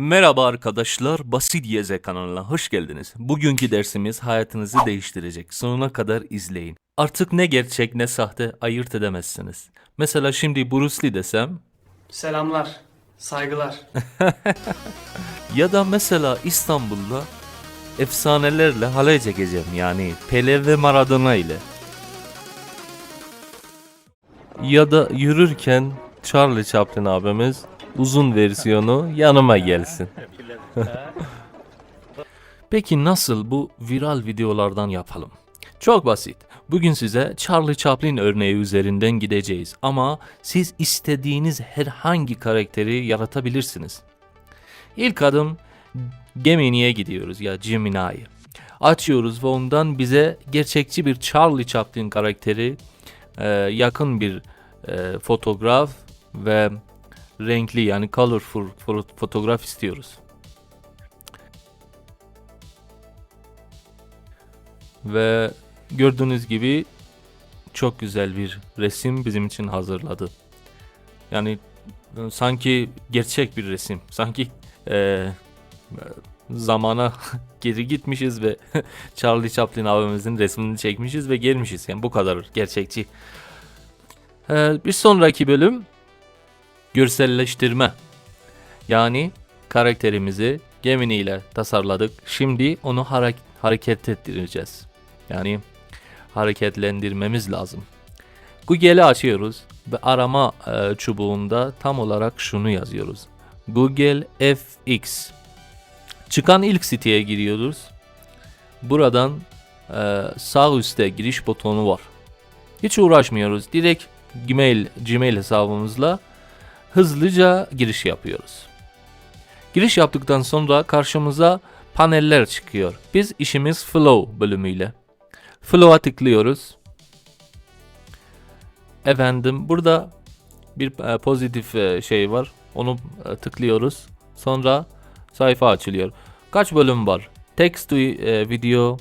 Merhaba arkadaşlar, Basit YZ kanalına hoş geldiniz. Bugünkü dersimiz hayatınızı değiştirecek. Sonuna kadar izleyin. Artık ne gerçek ne sahte ayırt edemezsiniz. Mesela şimdi Bruce Lee desem Selamlar, saygılar. ya da mesela İstanbul'da efsanelerle halay çekeceğim yani Pele ve Maradona ile. Ya da yürürken Charlie Chaplin abimiz uzun versiyonu yanıma gelsin. Peki nasıl bu viral videolardan yapalım? Çok basit. Bugün size Charlie Chaplin örneği üzerinden gideceğiz ama siz istediğiniz herhangi karakteri yaratabilirsiniz. İlk adım Gemini'ye gidiyoruz ya Gemini'ye. Açıyoruz ve ondan bize gerçekçi bir Charlie Chaplin karakteri, e, yakın bir e, fotoğraf ve renkli yani colorful fo- fotoğraf istiyoruz. Ve gördüğünüz gibi çok güzel bir resim bizim için hazırladı. Yani e, sanki gerçek bir resim. Sanki e, zamana geri gitmişiz ve Charlie Chaplin abimizin resmini çekmişiz ve gelmişiz. Yani bu kadar gerçekçi. E, bir sonraki bölüm görselleştirme. Yani karakterimizi Gemini ile tasarladık. Şimdi onu hara- hareket ettireceğiz. Yani hareketlendirmemiz lazım. Google'i açıyoruz ve arama e, çubuğunda tam olarak şunu yazıyoruz. Google FX. Çıkan ilk siteye giriyoruz. Buradan e, sağ üstte giriş butonu var. Hiç uğraşmıyoruz. Direkt Gmail, Gmail hesabımızla hızlıca giriş yapıyoruz. Giriş yaptıktan sonra karşımıza paneller çıkıyor. Biz işimiz Flow bölümüyle. Flow'a tıklıyoruz. Efendim burada bir e, pozitif e, şey var. Onu e, tıklıyoruz. Sonra sayfa açılıyor. Kaç bölüm var? Text to video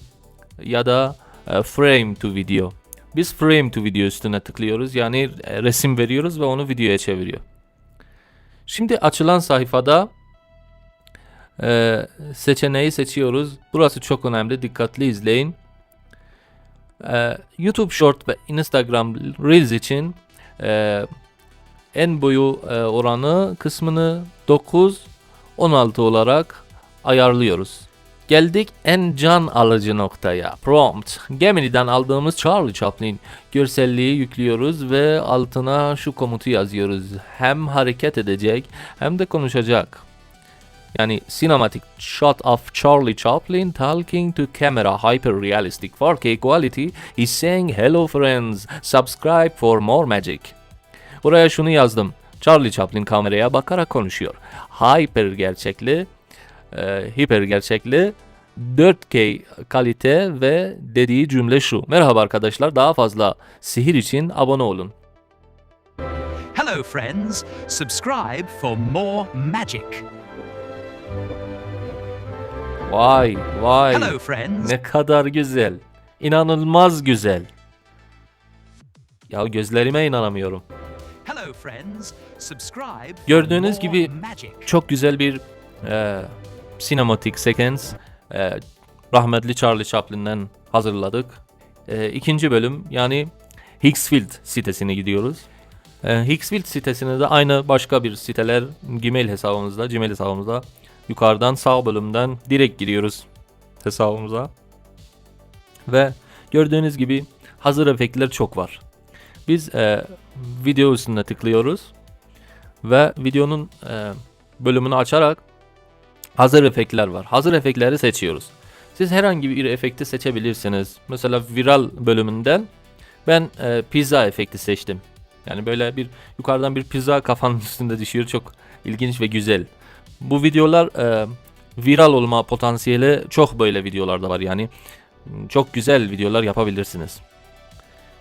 ya da frame to video. Biz frame to video üstüne tıklıyoruz. Yani resim veriyoruz ve onu videoya çeviriyor. Şimdi açılan sayfada e, seçeneği seçiyoruz. Burası çok önemli. Dikkatli izleyin. E, YouTube Short ve Instagram Reels için e, en boyu e, oranı kısmını 9 16 olarak ayarlıyoruz. Geldik en can alıcı noktaya. Prompt. Gemini'den aldığımız Charlie Chaplin görselliği yüklüyoruz ve altına şu komutu yazıyoruz. Hem hareket edecek hem de konuşacak. Yani cinematic shot of Charlie Chaplin talking to camera hyper realistic 4K quality. He's saying hello friends. Subscribe for more magic. Buraya şunu yazdım. Charlie Chaplin kameraya bakarak konuşuyor. Hyper gerçekli, e, hiper gerçekli 4K kalite ve dediği cümle şu. Merhaba arkadaşlar daha fazla sihir için abone olun. Hello, friends. Subscribe for more magic. Vay vay Hello, friends. ne kadar güzel. İnanılmaz güzel. Ya gözlerime inanamıyorum. Hello, friends. Subscribe. Gördüğünüz gibi çok güzel bir e, sinematik sekans e, rahmetli Charlie Chaplin'den hazırladık. E, ikinci bölüm yani Hicksfield sitesine gidiyoruz. E, Hicksfield sitesine de aynı başka bir siteler Gmail hesabımızda, Gmail hesabımızda yukarıdan sağ bölümden direkt giriyoruz hesabımıza. Ve gördüğünüz gibi hazır efektler çok var. Biz e, video üstüne tıklıyoruz ve videonun e, bölümünü açarak hazır efektler var. Hazır efektleri seçiyoruz. Siz herhangi bir efekti seçebilirsiniz. Mesela viral bölümünden ben e, pizza efekti seçtim. Yani böyle bir yukarıdan bir pizza kafanın üstünde düşüyor. Çok ilginç ve güzel. Bu videolar e, viral olma potansiyeli çok böyle videolarda var. Yani çok güzel videolar yapabilirsiniz.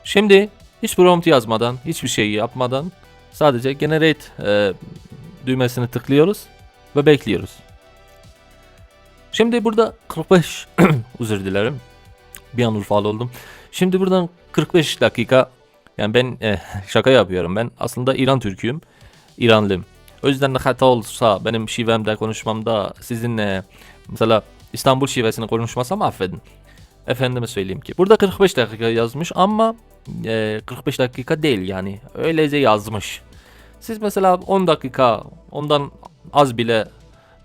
Şimdi hiç prompt yazmadan, hiçbir şey yapmadan sadece generate e, düğmesini tıklıyoruz ve bekliyoruz. Şimdi burada 45 özür dilerim. Bir an Urfalı oldum. Şimdi buradan 45 dakika yani ben eh, şaka yapıyorum. Ben aslında İran Türk'üyüm. İranlıyım. O yüzden de hata olsa benim şivemde konuşmamda sizinle mesela İstanbul şivesini konuşmasam affedin. Efendime söyleyeyim ki. Burada 45 dakika yazmış ama e, 45 dakika değil yani. Öylece yazmış. Siz mesela 10 dakika ondan az bile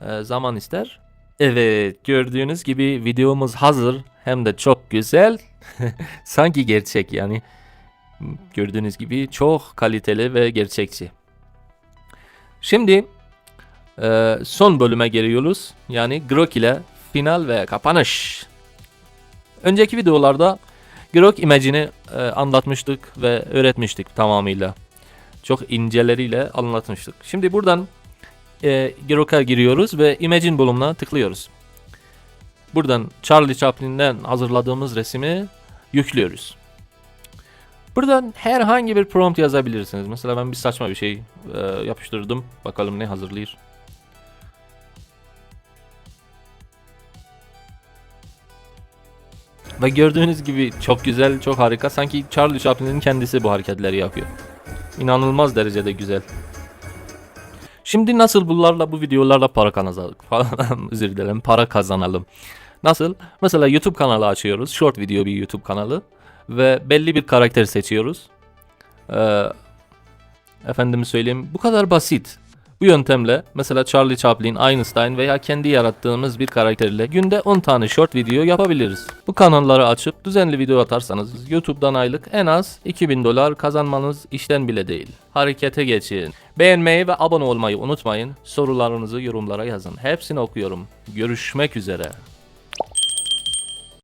e, zaman ister. Evet gördüğünüz gibi videomuz hazır. Hem de çok güzel. Sanki gerçek yani. Gördüğünüz gibi çok kaliteli ve gerçekçi. Şimdi e, son bölüme geliyoruz. Yani Grok ile final ve kapanış. Önceki videolarda Grok imajını e, anlatmıştık ve öğretmiştik tamamıyla. Çok inceleriyle anlatmıştık. Şimdi buradan e, Grok'a giriyoruz ve Imagine bölümüne tıklıyoruz. Buradan Charlie Chaplin'den hazırladığımız resmi yüklüyoruz. Buradan herhangi bir prompt yazabilirsiniz. Mesela ben bir saçma bir şey e, yapıştırdım. Bakalım ne hazırlayır. Ve gördüğünüz gibi çok güzel, çok harika. Sanki Charlie Chaplin'in kendisi bu hareketleri yapıyor. İnanılmaz derecede güzel. Şimdi nasıl bunlarla bu videolarla para kazanalım? Özür dilerim. Para kazanalım. Nasıl? Mesela YouTube kanalı açıyoruz. Short video bir YouTube kanalı ve belli bir karakter seçiyoruz. Ee, efendime söyleyeyim bu kadar basit. Bu yöntemle mesela Charlie Chaplin, Einstein veya kendi yarattığımız bir karakterle günde 10 tane short video yapabiliriz. Bu kanalları açıp düzenli video atarsanız YouTube'dan aylık en az 2000 dolar kazanmanız işten bile değil. Harekete geçin. Beğenmeyi ve abone olmayı unutmayın. Sorularınızı yorumlara yazın. Hepsini okuyorum. Görüşmek üzere.